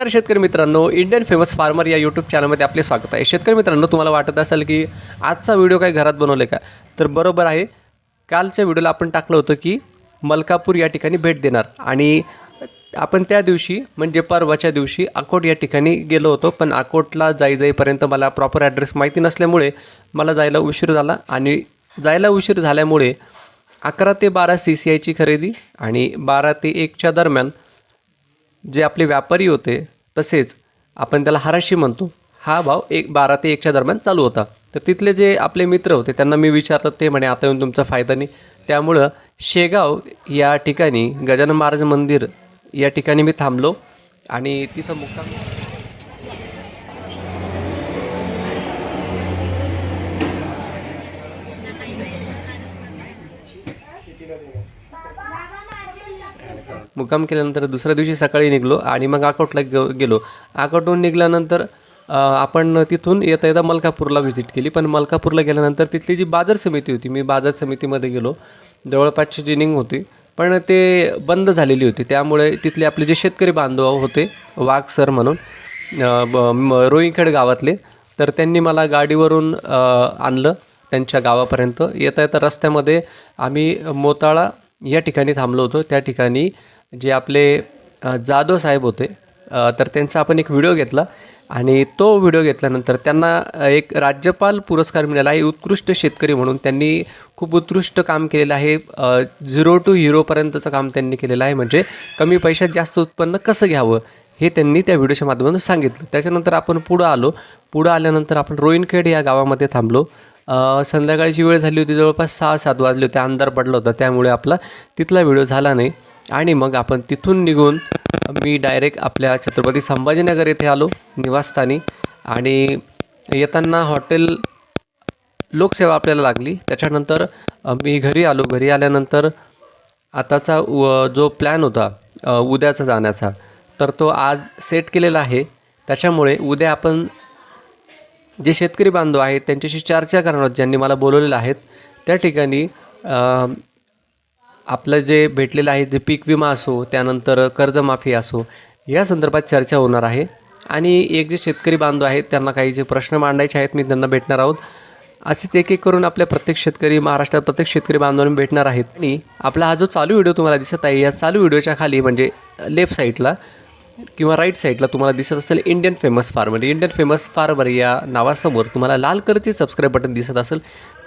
तर शेतकरी मित्रांनो इंडियन फेमस फार्मर या यूट्यूब चॅनलमध्ये आपले स्वागत आहे. शेतकरी मित्रांनो तुम्हाला वाटत असेल की आजचा व्हिडिओ काय घरात बनवले का? तर बरोबर आहे. कालच्या व्हिडिओला आपण टाकलं होतं की मलकापूर या ठिकाणी भेट देणार. आणि आपण त्या दिवशी म्हणजे परवाच्या दिवशी अकोट या ठिकाणी गेलो होतो. पण अकोटला जाई जाईपर्यंत मला प्रॉपर ॲड्रेस माहिती नसल्यामुळे मला जायला उशीर झाला. आणि जायला उशीर झाल्यामुळे अकरा ते बारा सी सी आयची खरेदी आणि बारा ते एकच्या दरम्यान जे आपले व्यापारी होते तसेच आपण त्याला हाराशी म्हणतो. हा भाव एक बारा ते एकच्या दरम्यान चालू होता. तर तिथले जे आपले मित्र होते त्यांना मी विचारलं ते म्हणे आता येऊन तुमचा फायदा नाही. त्यामुळं शेगाव या ठिकाणी गजानन महाराज मंदिर या ठिकाणी मी थांबलो आणि तिथं मुक्काम मुक्काम केल्यानंतर दुसऱ्या दिवशी सकाळी निघलो आणि मग अकोटला गेलो. आकोटहून निघाल्यानंतर आपण तिथून येता येता मलकापूरला व्हिजिट केली. पण मलकापूरला गेल्यानंतर तिथली जी बाजार समिती होती मी बाजार समितीमध्ये गेलो. जवळपासची जिनिंग होती पण ते बंद झालेली होती. त्यामुळे तिथले आपले जे शेतकरी बांधव होते वाघ सर म्हणून रोईखेड गावातले तर त्यांनी मला गाडीवरून आणलं. त्यांच्या गावापर्यंत येता येता रस्त्यामध्ये आम्ही मोताळा या ठिकाणी थांबलो होतो. त्या ठिकाणी जे आपले जाधव साहेब होते तर त्यांचा आपण एक व्हिडिओ घेतला आणि तो व्हिडिओ घेतल्यानंतर त्यांना एक राज्यपाल पुरस्कार मिळाला. आहे उत्कृष्ट शेतकरी म्हणून त्यांनी खूप उत्कृष्ट काम केलेलं आहे. झिरो टू हिरोपर्यंतचं काम त्यांनी केलेलं आहे. म्हणजे कमी पैशात जास्त उत्पन्न कसं घ्यावं हे त्यांनी त्या व्हिडिओच्या माध्यमातून सांगितलं. त्याच्यानंतर आपण पुढं आलो. पुढं आल्यानंतर आपण रोईनखेड या गावामध्ये थांबलो. संध्याकाळची वेळ झाली होती जवळपास सहा सात वाजले होते अंधार पडला होता त्यामुळे आपला तिथला व्हिडिओ झाला नाही. आणि मग आपण तिथून निघून मी डायरेक्ट आपल्या छत्रपती संभाजीनगर येथे आलो निवासस्थानी. आणि येताना हॉटेल लोकसेवा आपल्याला लागली. त्याच्यानंतर मी घरी आलो. घरी आल्यानंतर आताचा व जो प्लॅन होता उद्याचा जाण्याचा तर तो आज सेट केलेला आहे. त्याच्यामुळे उद्या आपण जे शेतकरी बांधव आहेत त्यांच्याशी चर्चा करणार ज्यांनी मला बोलवलेलं आहेत त्या ठिकाणी आपलं जे भेटलेलं आहे जे पीक विमा असो त्यानंतर कर्जमाफी असो या संदर्भात चर्चा होणार आहे. आणि एक जे शेतकरी बांधव आहेत त्यांना काही जे प्रश्न मांडायचे आहेत मी त्यांना भेटणार आहोत. असेच एक एक करून आपल्या प्रत्येक शेतकरी महाराष्ट्रात प्रत्येक शेतकरी बांधवांना भेटणार आहेत. आणि आपला हा जो चालू व्हिडिओ तुम्हाला दिसत आहे या चालू व्हिडिओच्या खाली म्हणजे लेफ्ट साईडला किंवा राईट साईडला तुम्हाला दिसत असेल Indian famous farmer Indian famous farmer या नावासमोर तुम्हाला लाल कलरचे सबस्क्राईब बटन दिसत असेल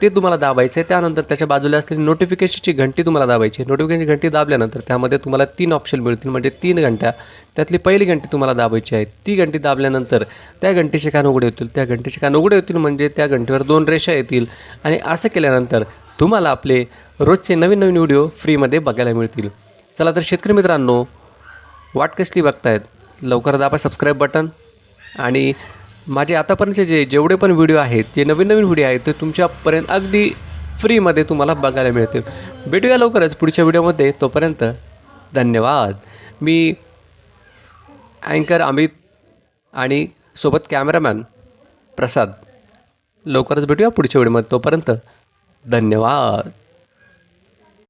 ते तुम्हाला दाबायचं आहे. त्यानंतर त्याच्या बाजूला असलेली नोटिफिकेशनची घंटी तुम्हाला दाबायची नोटिफिकेशनची घंटी दाबल्यानंतर त्यामध्ये तुम्हाला तीन ऑप्शन मिळतील म्हणजे तीन घंट्या. त्यातली पहिली घंटी तुम्हाला दाबायची आहे. ती घंटी दाबल्यानंतर त्या घंटेचे कान उघडे होतील. त्या घंटेचे कान उघडे होतील म्हणजे त्या घंटेवर दोन रेषा येतील. आणि असं केल्यानंतर तुम्हाला आपले रोजचे नवीन नवीन व्हिडिओ फ्रीमध्ये बघायला मिळतील. चला तर शेतकरी मित्रांनो वाट कसली बघतायत? लवकर दाबा सबस्क्राईब बटन आणि माझे आतापर्यंतचे जे जेवढे पण व्हिडिओ आहेत जे नवीन नवीन व्हिडिओ आहेत ते तुमच्यापर्यंत अगदी फ्रीमध्ये तुम्हाला बघायला मिळतील. भेटूया लवकरच पुढच्या व्हिडिओमध्ये तोपर्यंत धन्यवाद. मी अँकर अमित आणि सोबत कॅमेरामॅन प्रसाद. लवकरच भेटूया पुढच्या व्हिडिओमध्ये तोपर्यंत धन्यवाद.